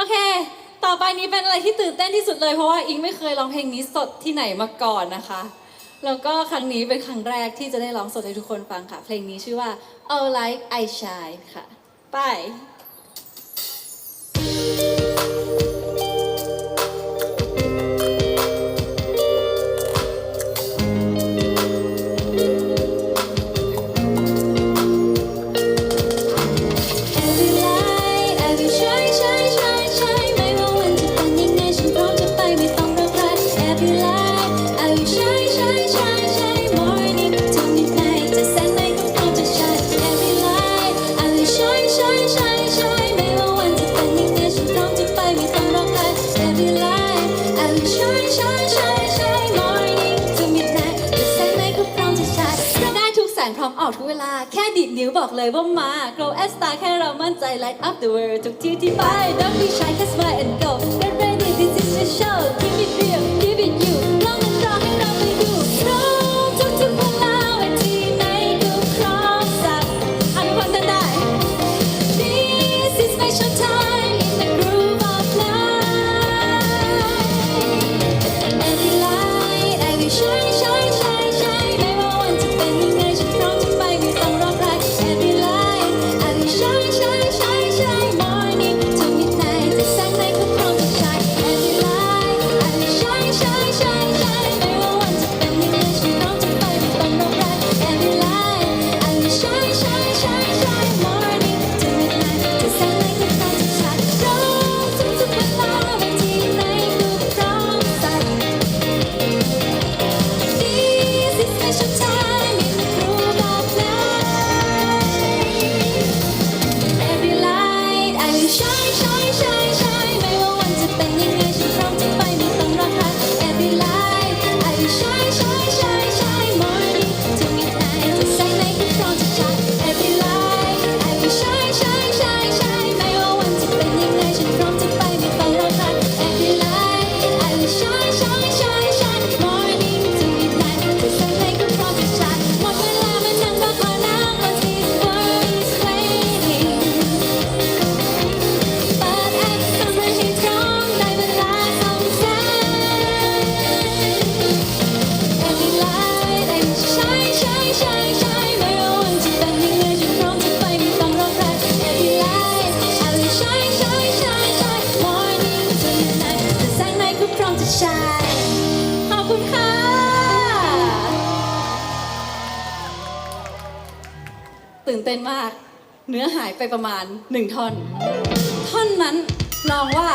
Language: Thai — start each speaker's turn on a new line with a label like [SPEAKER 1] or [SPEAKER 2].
[SPEAKER 1] โอเค ต่อไปนี้เป็นอะไรที่ตื่นเต้นที่สุดเลย เพราะว่าอิงไม่เคยร้องเพลงนี้สดที่ไหนมาก่อนนะคะ แล้วก็ครั้งนี้เป็นครั้งแรกที่จะได้ร้องสดให้ทุกคนฟังค่ะ เพลงนี้ชื่อว่า All Like I Shine ค่ะ ไป พร้อมออกทุกเวลาแค่ดิดนิ้วบอกเลยว่ามา Grow as star แค่เรามั่นใจ Light up the world ทุกที่ที่ไป Don't be shy just smile and go ไม่ว่าวันจะเป็นยังไงฉันพร้อมจะไปไม่ต้องรอใคร Every life I wish I ชัย ขอบคุณค่ะ ตื่นเต้นมาก เนื้อหายไปประมาณหนึ่งท่อน ท่อนนั้นลองว่า